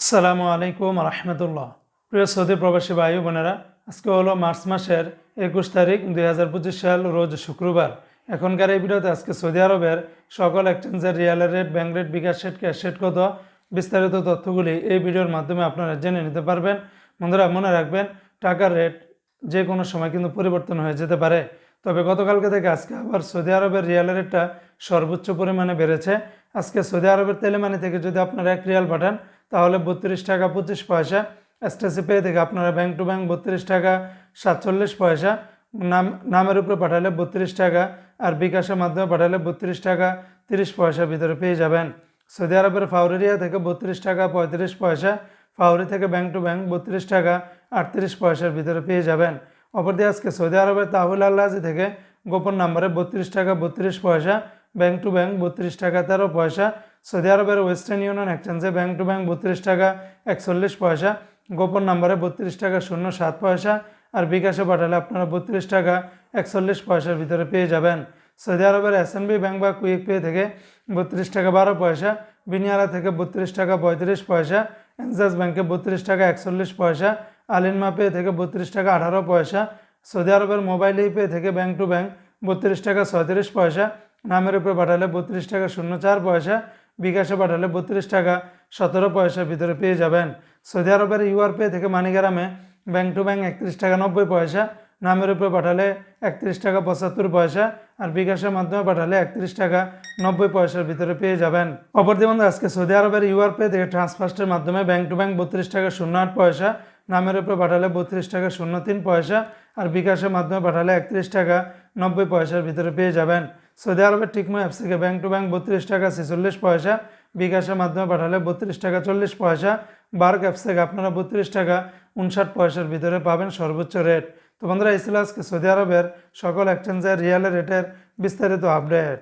আসসালামু আলাইকুম রহমতুল্লাহ। প্রিয় সৌদি প্রবাসী ভাই বোনেরা, আজকে হলো মার্চ মাসের একুশ তারিখ দুই হাজার পঁচিশ সাল, রোজ শুক্রবার। এখনকার এই ভিডিওতে আজকে সৌদি আরবের সকল এক্সচেঞ্জের রিয়ালের rate bank rate, bKash rate, cash rate কত, বিস্তারিত তথ্যগুলি এই ভিডিওর মাধ্যমে আপনারা জেনে নিতে পারবেন। বন্ধুরা, মনে রাখবেন, টাকার রেট যে কোনো সময় কিন্তু পরিবর্তন হয়ে যেতে পারে। তবে গতকালকে থেকে আজকে আবার সৌদি আরবের রিয়ালের রেটটা সর্বোচ্চ পরিমাণে বেড়েছে। আজকে সৌদি আরবের তেলেমানি থেকে যদি আপনারা এক রিয়াল পাঠান তাহলে বত্রিশ টাকা পঁচিশ পয়সা। এসটিসি পে থেকে আপনারা ব্যাংক টু ব্যাংক বত্রিশ টাকা, সাতচল্লিশ পয়সা। নাম, নামের উপরে পাঠালে বত্রিশ টাকা আর বিকাশের মাধ্যমে পাঠালে বত্রিশ টাকা, তিরিশ পয়সার ভিতরে পেয়ে যাবেন। সৌদি আরবের ফাউরেরিয়া থেকে বত্রিশ টাকা, পঁয়ত্রিশ পয়সা। ফাউরি থেকে ব্যাংক টু ব্যাংক বত্রিশ টাকা, আটত্রিশ পয়সার ভিতরে পেয়ে যাবেন। অপরদিকে আজকে সৌদি আরবের তাহুল আল্লাহি থেকে গোপন নাম্বারে বত্রিশ টাকা, বত্রিশ পয়সা। ব্যাংক টু ব্যাংক বত্রিশ টাকা তেরো পয়সা। সৌদি আরবের ওয়েস্টার্ন ইউনিয়ন এক্সচেঞ্জে ব্যাংক টু ব্যাংক বত্রিশ টাকা একচল্লিশ পয়সা। গোপন নাম্বারে বত্রিশ টাকা শূন্য সাত পয়সা। আর বিকাশে পাঠালে আপনারা বত্রিশ টাকা একচল্লিশ পয়সার ভিতরে পেয়ে যাবেন। সৌদি আরবের এসএনবি ব্যাংক বা কুইক পে থেকে বত্রিশ টাকা বারো পয়সা। বিনিয়ালা থেকে বত্রিশ টাকা পঁয়ত্রিশ পয়সা। এনজাস ব্যাংকে বত্রিশ টাকা একচল্লিশ পয়সা। আলিনমা পে থেকে বত্রিশ টাকা আঠারো পয়সা। সৌদি আরবের মোবাইল পে থেকে ব্যাংক টু ব্যাংক বত্রিশ টাকা ছয়ত্রিশ পয়সা। নামের উপরে পাঠালে বত্রিশ টাকা শূন্য চার পয়সা, বিকাশে পাঠালে বত্রিশ টাকা সতেরো পয়সার ভিতরে পেয়ে যাবেন। সৌদি আরবের ইউআর পে থেকে মানিগ্রামে ব্যাংক টু ব্যাংক একত্রিশ টাকা নব্বই পয়সা, নামের উপরে পাঠালে একত্রিশ টাকা পঁচাত্তর পয়সা আর বিকাশের মাধ্যমে পাঠালে একত্রিশ টাকা নব্বই পয়সার ভিতরে পেয়ে যাবেন। অপরদি বন্ধু, আজকে সৌদি আরবের ইউআর পে থেকে ট্রান্সফার্স্টের মাধ্যমে ব্যাংক টু ব্যাংক বত্রিশ টাকা শূন্য আট পয়সা, নামের উপরে পাঠালে বত্রিশ টাকা শূন্য তিন পয়সা আর বিকাশের মাধ্যমে পাঠালে একত্রিশ টাকা নব্বই পয়সার ভিতরে পেয়ে যাবেন। সৌদি আরবের টিকমো অ্যাপস থেকে ব্যাংক টু ব্যাংক বত্রিশ টাকা ছেচল্লিশ পয়সা, বিকাশের মাধ্যমে পাঠালে বত্রিশ টাকা চল্লিশ পয়সা, বার্ক অ্যাপস থেকে আপনারা বত্রিশ টাকা উনষাট পয়সার ভিতরে পাবেন সর্বোচ্চ রেট। তো বন্ধুরা, এই ছিল আজকে সৌদি আরবের সকল এক্সচেঞ্জের রিয়ালের রেটের বিস্তারিত আপডেট